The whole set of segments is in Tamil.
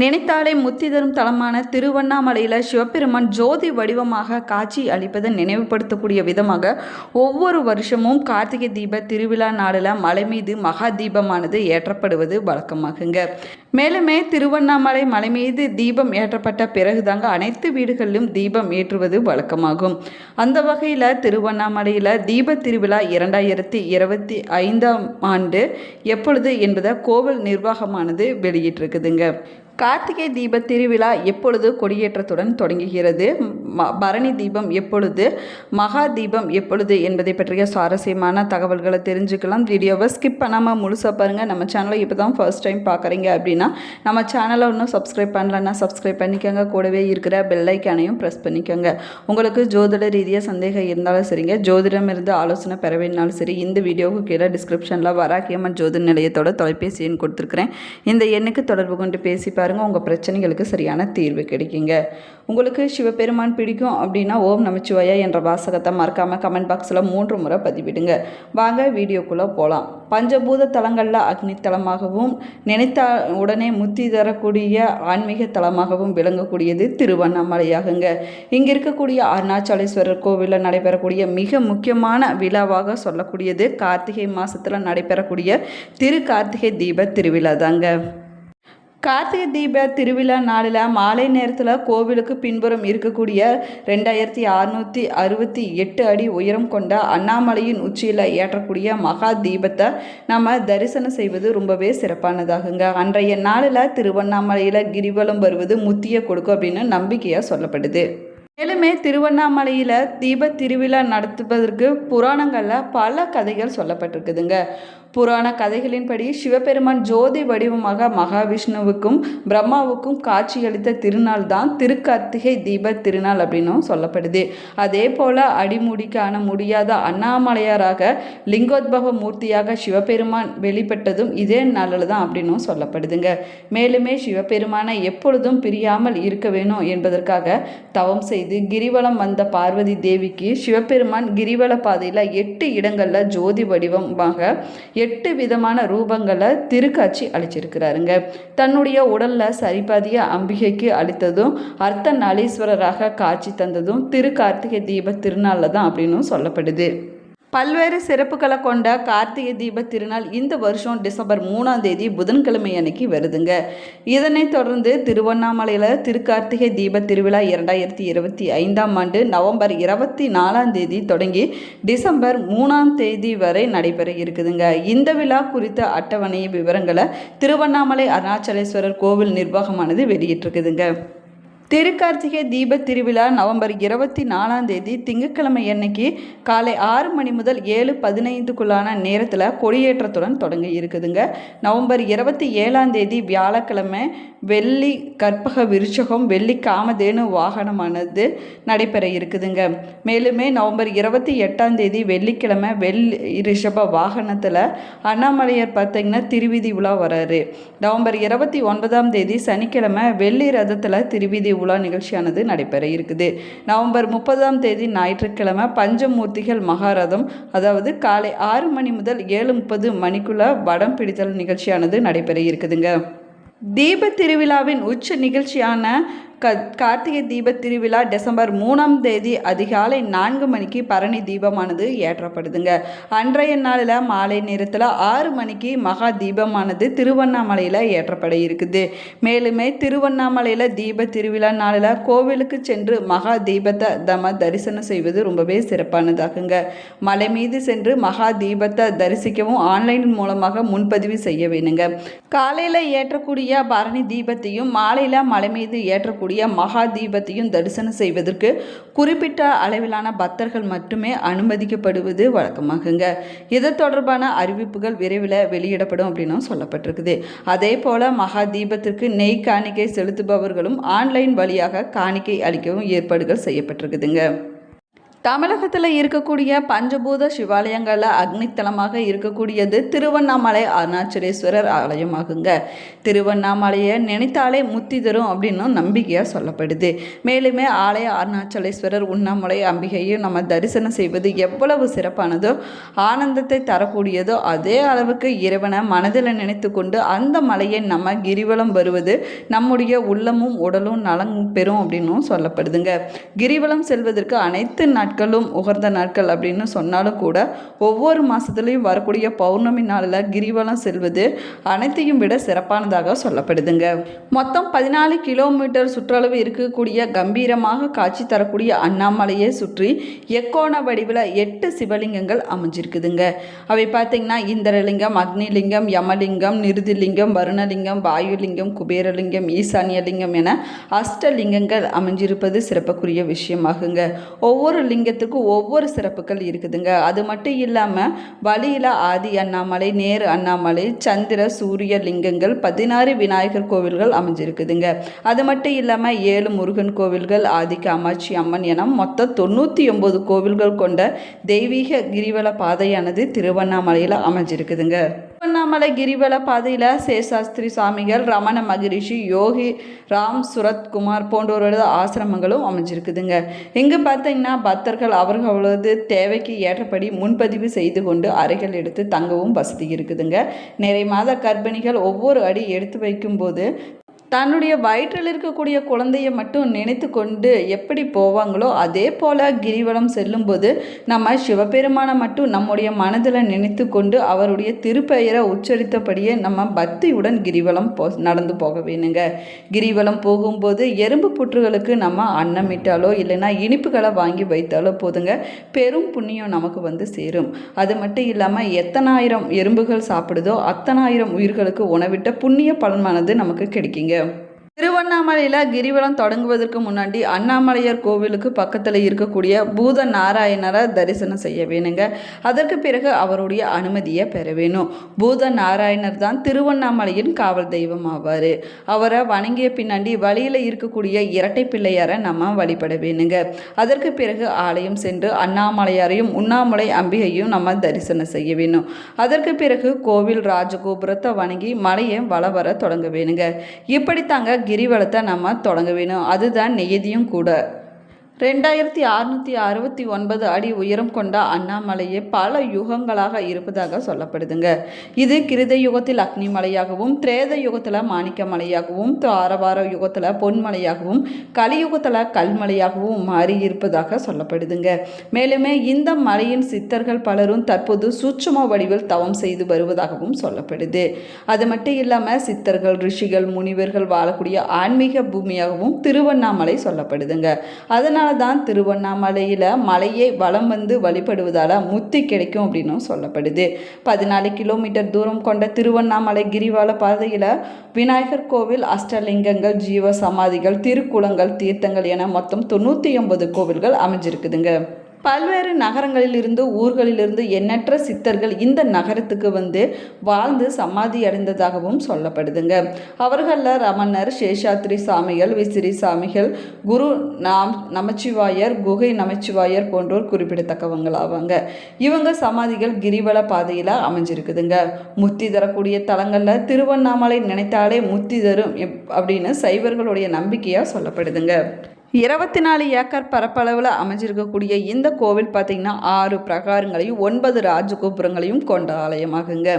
நினைத்தாலே முத்தி தரும் தலமான திருவண்ணாமலையில் சிவபெருமான் ஜோதி வடிவமாக காட்சி அளிப்பதை நினைவுபடுத்தக்கூடிய விதமாக ஒவ்வொரு வருஷமும் கார்த்திகை தீப திருவிழா நாளில் மலை மீது மகா தீபமானது ஏற்றப்படுவது வழக்கமாகுங்க. மேலுமே திருவண்ணாமலை மலை மீது தீபம் ஏற்றப்பட்ட பிறகுதாங்க அனைத்து வீடுகளிலும் தீபம் ஏற்றுவது வழக்கமாகும். அந்த வகையில் திருவண்ணாமலையில் தீப திருவிழா இரண்டாயிரத்தி இருபத்தி ஐந்தாம் ஆண்டு எப்பொழுது என்பதை கோவில் நிர்வாகமானது வெளியிட்டிருக்குதுங்க. கார்த்திகை தீப திருவிழா எப்பொழுது கொடியேற்றத்துடன் தொடங்குகிறது? பரணி தீபம் எப்பொழுது மகா தீபம் எப்பொழுது என்பதை பற்றிய சுவாரஸ்யமான தகவல்களை தெரிஞ்சுக்கலாம். வீடியோவை ஸ்கிப் பண்ணாமல் முழுசாக பாருங்கள் நம்ம சேனலை இப்போ தான் ஃபர்ஸ்ட் டைம் பார்க்குறீங்க அப்படின்னா நம்ம சேனலை இன்னும் சப்ஸ்கிரைப் பண்ணலன்னா சப்ஸ்கிரைப் பண்ணிக்கோங்க. கூடவே இருக்கிற பெல்லைக்கானையும் ப்ரெஸ் பண்ணிக்கோங்க. உங்களுக்கு ஜோதிட ரீதியாக சந்தேகம் இருந்தாலும் சரிங்க. ஜோதிடம் இருந்து ஆலோசனை பெற வேணாலும் சரி இந்த வீடியோவுக்கு கீழே டிஸ்கிரிப்ஷனில் வராக்கியம்மன் ஜோதி நிலையத்தோட தொலைபேசி எண் கொடுத்துருக்குறேன். இந்த எண்ணுக்கு தொடர்பு கொண்டு பேசி பாருங்கள் உங்கள் பிரச்சனைகளுக்கு சரியான தீர்வு கிடைக்குங்க. உங்களுக்கு சிவபெருமான் பிடிக்கும் அப்படின்னா ஓம் நமச்சிவாயா என்ற வாசகத்தை மறக்காமல் கமெண்ட் பாக்ஸில் மூன்று முறை பதிவிடுங்க. வாங்க வீடியோக்குள்ளே போகலாம் பஞ்சபூத தலங்களில் அக்னி தலமாகவும் நினைத்த உடனே முத்தி தரக்கூடிய ஆன்மீக தலமாகவும் விளங்கக்கூடியது திருவண்ணாமலையாகுங்க. இங்கே இருக்கக்கூடிய அருணாச்சலேஸ்வரர் கோவிலில் நடைபெறக்கூடிய மிக முக்கியமான விழாவாக சொல்லக்கூடியது கார்த்திகை மாதத்தில் நடைபெறக்கூடிய திரு கார்த்திகை தீப திருவிழா தாங்க கார்த்திகை தீப திருவிழா நாளில் மாலை நேரத்தில் கோவிலுக்கு பின்புறம் இருக்கக்கூடிய ரெண்டாயிரத்தி அறுநூற்றி அறுபத்தி எட்டு அடி உயரம் கொண்ட அண்ணாமலையின் உச்சியில் ஏற்றக்கூடிய மகா தீபத்தை நம்ம தரிசனம் செய்வது ரொம்பவே சிறப்பானதாகுங்க. அன்றைய நாளில் திருவண்ணாமலையில் கிரிவலம் வருவது முத்திய கொடுக்கும் அப்படின்னு நம்பிக்கையாக சொல்லப்படுது. மேலுமே திருவண்ணாமலையில் தீப திருவிழா நடத்துவதற்கு புராணங்களில் பல கதைகள் சொல்லப்பட்டிருக்குதுங்க. புராண கதைகளின்படி சிவபெருமான் ஜோதி வடிவமாக மகாவிஷ்ணுவுக்கும் பிரம்மாவுக்கும் காட்சியளித்த திருநாள் தான் திருக்கார்த்திகை தீப திருநாள் அப்படின்னும் சொல்லப்படுது. அதே போல் அடிமுடி காண முடியாத அண்ணாமலையாராக லிங்கோத்பவ மூர்த்தியாக சிவபெருமான் வெளிப்பட்டதும் இதே நாளில் தான் அப்படின்னும் சொல்லப்படுதுங்க. மேலுமே சிவபெருமானை எப்பொழுதும் பிரியாமல் இருக்க வேணும் என்பதற்காக தவம் செய்து கிரிவலம் வந்த பார்வதி தேவிக்கு சிவபெருமான் கிரிவல பாதையில் எட்டு இடங்களில் ஜோதி வடிவமாக எட்டு விதமான ரூபங்களை திருக்காட்சி அளிச்சிருக்கிறாருங்க. தன்னுடைய உடலில் சரிபாதிய அம்பிகைக்கு அளித்ததும் அர்த்த நாளீஸ்வரராக காட்சி தந்ததும் திரு கார்த்திகை தீப திருநாளில் தான் அப்படின்னும் சொல்லப்படுது. பல்வேறு சிறப்புகளை கொண்ட கார்த்திகை தீப திருநாள் இந்த வருஷம் டிசம்பர் மூணாம் தேதி புதன்கிழமை அன்னைக்கு வருதுங்க. இதனைத் தொடர்ந்து திருவண்ணாமலையில் திருக்கார்த்திகை தீப திருவிழா இரண்டாயிரத்தி இருபத்தி ஐந்தாம் ஆண்டு நவம்பர் இருபத்தி நாலாம் தேதி தொடங்கி டிசம்பர் மூணாம் தேதி வரை நடைபெற இருக்குதுங்க. இந்த விழா குறித்த அட்டவணை விவரங்களை திருவண்ணாமலை அருணாச்சலேஸ்வரர் கோவில் நிர்வாகமானது வெளியிட்டிருக்குதுங்க. திருக்கார்த்திகை தீப திருவிழா நவம்பர் இருபத்தி நாலாம் தேதி திங்கட்கிழமை அன்னைக்கு காலை ஆறு மணி முதல் ஏழு பதினைந்துக்குள்ளான நேரத்தில் கொடியேற்றத்துடன் தொடங்கி இருக்குதுங்க. நவம்பர் இருபத்தி ஏழாம் தேதி வியாழக்கிழமை வெள்ளி கற்பக விருச்சகம் வெள்ளி காமதேனு வாகனமானது நடைபெற இருக்குதுங்க. மேலுமே நவம்பர் இருபத்தி எட்டாம் தேதி வெள்ளிக்கிழமை வெள்ளி ரிஷப வாகனத்தில் அண்ணாமலையார் பார்த்தீங்கன்னா திருவிதி உலா வராரு. நவம்பர் இருபத்தி ஒன்பதாம் தேதி சனிக்கிழமை வெள்ளி ரதத்தில் திருவிதி உலா நிகழ்ச்சியானது நடைபெற இருக்குது. நவம்பர் முப்பதாம் தேதி ஞாயிற்றுக்கிழமை பஞ்சமூர்த்திகள் மகாரதம் அதாவது காலை ஆறு மணி முதல் ஏழு முப்பது மணிக்குள்ள வடம் பிடித்தல் நிகழ்ச்சியானது நடைபெற இருக்குதுங்க. தீப திருவிழாவின் உச்ச நிகழ்ச்சியான க கார்த்திகை தீப திருவிழா டிசம்பர் மூணாம் தேதி அதிகாலை நான்கு மணிக்கு பரணி தீபமானது ஏற்றப்படுதுங்க. அன்றைய நாளில் மாலை நேரத்தில் ஆறு மணிக்கு மகா தீபமானது திருவண்ணாமலையில் ஏற்றப்பட இருக்குது. மேலுமே திருவண்ணாமலையில் தீப திருவிழா நாளில் கோவிலுக்கு சென்று மகா தீபத்தை தம தரிசனம் செய்வது ரொம்பவே சிறப்பானதாகுங்க. மலை மீது சென்று மகா தீபத்தை தரிசிக்கவும் ஆன்லைன் மூலமாக முன்பதிவு செய்ய வேணுங்க. காலையில் ஏற்றக்கூடிய பரணி தீபத்தையும் மாலையில் மலை மீது ஏற்றக்கூடிய மகா தீபத்தையும் தரிசனம் செய்வதற்கு குறிப்பிட்ட அளவிலான பக்தர்கள் மட்டுமே அனுமதிக்கப்படுவது வழக்கமாகுங்க. இது தொடர்பான அறிவிப்புகள் விரைவில் வெளியிடப்படும் அப்படின்னும் சொல்லப்பட்டிருக்குது. அதே போல் மகா தீபத்திற்கு நெய் காணிக்கை செலுத்துபவர்களும் ஆன்லைன் வழியாக காணிக்கை அளிக்கவும் ஏற்பாடுகள் செய்யப்பட்டிருக்குதுங்க. தமிழகத்தில் இருக்கக்கூடிய பஞ்சபூத சிவாலயங்களில் அக்னித்தலமாக இருக்கக்கூடியது திருவண்ணாமலை அருணாச்சலேஸ்வரர் ஆலயமாகுங்க திருவண்ணாமலையை நினைத்தாலே முத்தி தரும் அப்படின்னும் நம்பிக்கையாக சொல்லப்படுது. மேலுமே ஆலய அருணாச்சலேஸ்வரர் உண்ணாமலை அம்பிகையும் நம்ம தரிசனம் செய்வது எவ்வளவு சிறப்பானதோ ஆனந்தத்தை தரக்கூடியதோ அதே அளவுக்கு இறைவனை மனதில் நினைத்து கொண்டு அந்த மலையை நம்ம கிரிவலம் வருவது நம்முடைய உள்ளமும் உடலும் நலம் பெறும் அப்படின்னும் சொல்லப்படுதுங்க. கிரிவலம் செல்வதற்கு அனைத்து நாட்களும் உகர்ந்த நாட்கள் அப்படின்னு சொன்னாலும் கூட ஒவ்வொரு மாதத்துலேயும் வரக்கூடிய பௌர்ணமி நாளில் கிரிவலம் செல்வது அனைத்தையும் விட சிறப்பானதாக சொல்லப்படுதுங்க. மொத்தம் பதினாலு கிலோமீட்டர் சுற்றளவு இருக்கக்கூடிய கம்பீரமாக காட்சி தரக்கூடிய அண்ணாமலையை சுற்றி எக்கோண வடிவில் எட்டு சிவலிங்கங்கள் அமைஞ்சிருக்குதுங்க. அவை பார்த்தீங்கன்னா இந்திரலிங்கம் அக்னிலிங்கம் யமலிங்கம் நிருதிலிங்கம் வருணலிங்கம் வாயுலிங்கம் குபேரலிங்கம் ஈசானியலிங்கம் என அஷ்டலிங்கங்கள் அமைஞ்சிருப்பது சிறப்புக்குரிய விஷயமாகுங்க. ஒவ்வொரு லிங்கத்துக்கும் ஒவ்வொரு சிறப்புகள் இருக்குதுங்க. அது மட்டும் இல்லாமல் வழியில் ஆதி அண்ணாமலை நேரு அண்ணாமலை சந்திர சூரிய லிங்கங்கள் பதினாறு விநாயகர் கோவில்கள் அமைஞ்சிருக்குதுங்க. அது மட்டும் இல்லாமல் ஏழு முருகன் கோவில்கள் ஆதி காமாட்சி அம்மன் என மொத்தம் தொண்ணூற்றி ஒம்பது கோவில்கள் கொண்ட தெய்வீக கிரிவல பாதையானது திருவண்ணாமலையில் அமைஞ்சிருக்குதுங்க. திருவண்ணாமலை கிரிவல பாதையில் சேஷாஸ்திரி சுவாமிகள் ரமண மகரிஷி யோகி ராம் சுரத்குமார் போன்றோரோட ஆசிரமங்களும் அமைஞ்சிருக்குதுங்க. இங்கே பார்த்தீங்கன்னா பக்தர்கள் அவர்களது தேவைக்கு ஏற்றபடி முன்பதிவு செய்து கொண்டு அறைகள் எடுத்து தங்கவும் வசதி இருக்குதுங்க. நிறைய மாத கர்ப்பிணிகள் ஒவ்வொரு அடி எடுத்து வைக்கும்போது தன்னுடைய வயிற்றில் இருக்கக்கூடிய குழந்தையை மட்டும் நினைத்து கொண்டு எப்படி போவாங்களோ அதே போல் கிரிவலம் செல்லும்போது நம்ம சிவபெருமானை மட்டும் நம்முடைய மனதில் நினைத்து கொண்டு அவருடைய திருப்பெயரை உச்சரித்தபடியே நம்ம பக்தியுடன் கிரிவலம் போ நடந்து போக வேணுங்க. கிரிவலம் போகும்போது எறும்பு புற்றுகளுக்கு நம்ம அன்னமிட்டாலோ இல்லைன்னா இனிப்புகளை வாங்கி வைத்தாலோ போதுங்க. பெரும் புண்ணியம் நமக்கு வந்து சேரும். அது மட்டும் இல்லாமல் எத்தனாயிரம் எறும்புகள் சாப்பிடுதோ அத்தனாயிரம் உயிர்களுக்கு உணவிட்ட புண்ணிய பலனானது நமக்கு கிடைக்குங்க. திருவண்ணாமலையில் கிரிவலம் தொடங்குவதற்கு முன்னாடி அண்ணாமலையார் கோவிலுக்கு பக்கத்தில் இருக்கக்கூடிய பூத நாராயணரை தரிசனம் செய்ய வேணுங்க. அதற்கு பிறகு அவருடைய அனுமதியை பெற வேணும். பூத நாராயணர் தான் திருவண்ணாமலையின் காவல் தெய்வம் ஆவார். அவரை வணங்கிய பின்னாடி வழியில் இருக்கக்கூடிய இரட்டை பிள்ளையாரை நம்ம வழிபட வேணுங்க. அதற்கு பிறகு ஆலயம் சென்று அண்ணாமலையாரையும் உண்ணாமலை அம்பிகையும் நம்ம தரிசனம் செய்ய வேணும். அதற்கு பிறகு கோவில் ராஜகோபுரத்தை வணங்கி மலையை வள வர தொடங்க வேணுங்க. இப்படித்தாங்க கிரிவலத்தை நம்ம தொடங்க வேணும். அதுதான் நியதியும் கூட. ரெண்டாயிரத்தி அறுநூற்றி அறுபத்தி ஒன்பது அடி உயரம் கொண்ட அண்ணாமலையே பல யுகங்களாக இருப்பதாக சொல்லப்படுதுங்க. இது கிருத யுகத்தில் அக்னி மலையாகவும் திரேத யுகத்தில் மாணிக்க மலையாகவும் ஆரவார யுகத்தில் பொன்மலையாகவும் கலியுகத்தில் கல்மலையாகவும் மாறி இருப்பதாக சொல்லப்படுதுங்க. மேலுமே இந்த மலையின் சித்தர்கள் பலரும் தற்போது சூட்சும வடிவில் தவம் செய்து வருவதாகவும் சொல்லப்படுது. அது மட்டும் இல்லாமல் சித்தர்கள் ரிஷிகள் முனிவர்கள் வாழக்கூடிய ஆன்மீக பூமியாகவும் திருவண்ணாமலை சொல்லப்படுதுங்க. அதனால் அதனால தான் திருவண்ணாமலையில் மலையை வலம் வந்து வழிபடுவதால் முத்தி கிடைக்கும் அப்படின்னும் சொல்லப்படுது. பதினாலு கிலோமீட்டர் தூரம் கொண்ட திருவண்ணாமலை கிரிவால பாதையில் விநாயகர் கோவில் அஷ்டலிங்கங்கள் ஜீவ சமாதிகள் திருக்குளங்கள் தீர்த்தங்கள் என மொத்தம் தொண்ணூற்றி ஒன்பது கோவில்கள் அமைஞ்சிருக்குதுங்க. பல்வேறு நகரங்களிலிருந்து ஊர்களிலிருந்து எண்ணற்ற சித்தர்கள் இந்த நகரத்துக்கு வந்து வாழ்ந்து சமாதி அடைந்ததாகவும் சொல்லப்படுதுங்க. அவர்களில் ரமணர் சேஷாத்ரி சாமிகள் விசிறி சாமிகள் குரு நாம் நமச்சிவாயர் குகை நமச்சிவாயர் போன்றோர் குறிப்பிடத்தக்கவங்களாவாங்க. இவங்க சமாதிகள் கிரிவல பாதையில் அமைஞ்சிருக்குதுங்க. முத்தி தரக்கூடிய தலங்களில் திருவண்ணாமலை நினைத்தாலே முத்தி தரும் அப்படின்னு சைவர்களுடைய நம்பிக்கையாக சொல்லப்படுதுங்க. இருபத்தி நாலு ஏக்கர் பரப்பளவில் அமைஞ்சிருக்கக்கூடிய இந்த கோவில் பார்த்திங்கன்னா ஆறு பிரகாரங்களையும் ஒன்பது ராஜகோபுரங்களையும் கொண்ட ஆலயமாகுங்க.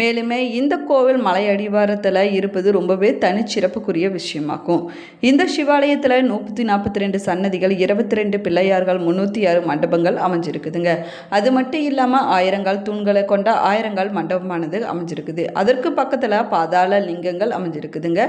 மேலுமே இந்த கோவில் மலை அடிவாரத்தில் இருப்பது ரொம்பவே தனிச்சிறப்புக்குரிய விஷயமாகும். இந்த சிவாலயத்தில் நூற்றி நாற்பத்தி ரெண்டு சன்னதிகள் இருபத்தி ரெண்டு பிள்ளையார்கள் முந்நூற்றி ஆறு மண்டபங்கள் அமைஞ்சிருக்குதுங்க. அது மட்டும் இல்லாமல் ஆயிரங்கால் தூண்களை கொண்ட ஆயிரங்கால் மண்டபமானது அமைஞ்சிருக்குது. அதற்கு பக்கத்தில் பாதாள லிங்கங்கள் அமைஞ்சிருக்குதுங்க.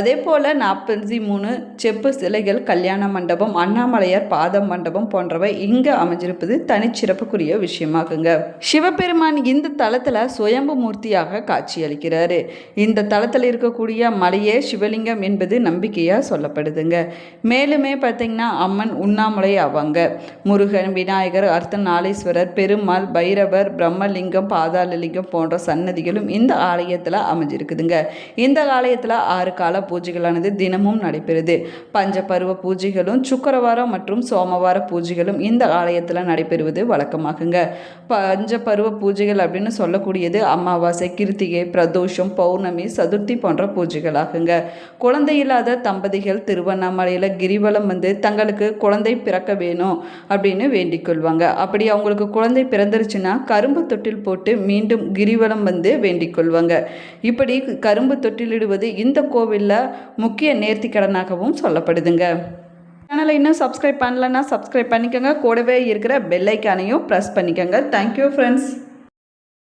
அதே போல் நாற்பத்தி மூணு செப்பு சிலைகள் கல்யாண மண்டபம் அண்ணாமலையார் பாதம் மண்டபம் போன்றவை இங்கு அமைஞ்சிருப்பது தனிச்சிறப்புக்குரிய விஷயமாகுங்க. சிவபெருமான் இந்த தளத்தில் சுயம்பு மூர்த்தியாக காட்சியளிக்கிறாரு. இந்த தளத்தில் இருக்கக்கூடிய மலையே சிவலிங்கம் என்பது நம்பிக்கையாக சொல்லப்படுதுங்க. மேலுமே பார்த்தீங்கன்னா அம்மன் உண்ணாமலை ஆவாங்க. முருகன் விநாயகர் அர்த்தநாளீஸ்வரர் பெருமாள் பைரவர் பிரம்மலிங்கம் பாதாளலிங்கம் போன்ற சன்னதிகளும் இந்த ஆலயத்தில் அமைஞ்சிருக்குதுங்க. இந்த ஆலயத்தில் ஆறு கால பூஜைகளானது தினமும் நடைபெறுது. பஞ்சபருவ பூஜைகள் பூஜைகளும் சுக்கரவாரம் மற்றும் சோமவார பூஜைகளும் இந்த ஆலயத்தில் நடைபெறுவது வழக்கமாகுங்க. பஞ்ச பருவ பூஜைகள் அப்படின்னு சொல்லக்கூடியது அமாவாசை கிருத்திகை பிரதோஷம் பௌர்ணமி சதுர்த்தி போன்ற பூஜைகளாகுங்க. குழந்தை இல்லாத தம்பதிகள் திருவண்ணாமலையில் கிரிவலம் வந்து தங்களுக்கு குழந்தை பிறக்க வேணும் அப்படின்னு வேண்டிக் கொள்வாங்க. அப்படி அவங்களுக்கு குழந்தை பிறந்துருச்சுன்னா கரும்பு தொட்டில் போட்டு மீண்டும் கிரிவலம் வந்து வேண்டிக் கொள்வாங்க. இப்படி கரும்பு தொட்டிலிடுவது இந்த கோவிலில் முக்கிய நேர்த்திக்கடனாகவும் சொல்லப்படுதுங்க. சேனலை இன்னும் சப்ஸ்கிரைப் பண்ணலன்னா சப்ஸ்கிரைப் பண்ணிக்கோங்க. கூடவே இருக்கிற பெல்லைக்கானையும் ப்ரெஸ் பண்ணிக்கோங்க. Thank you friends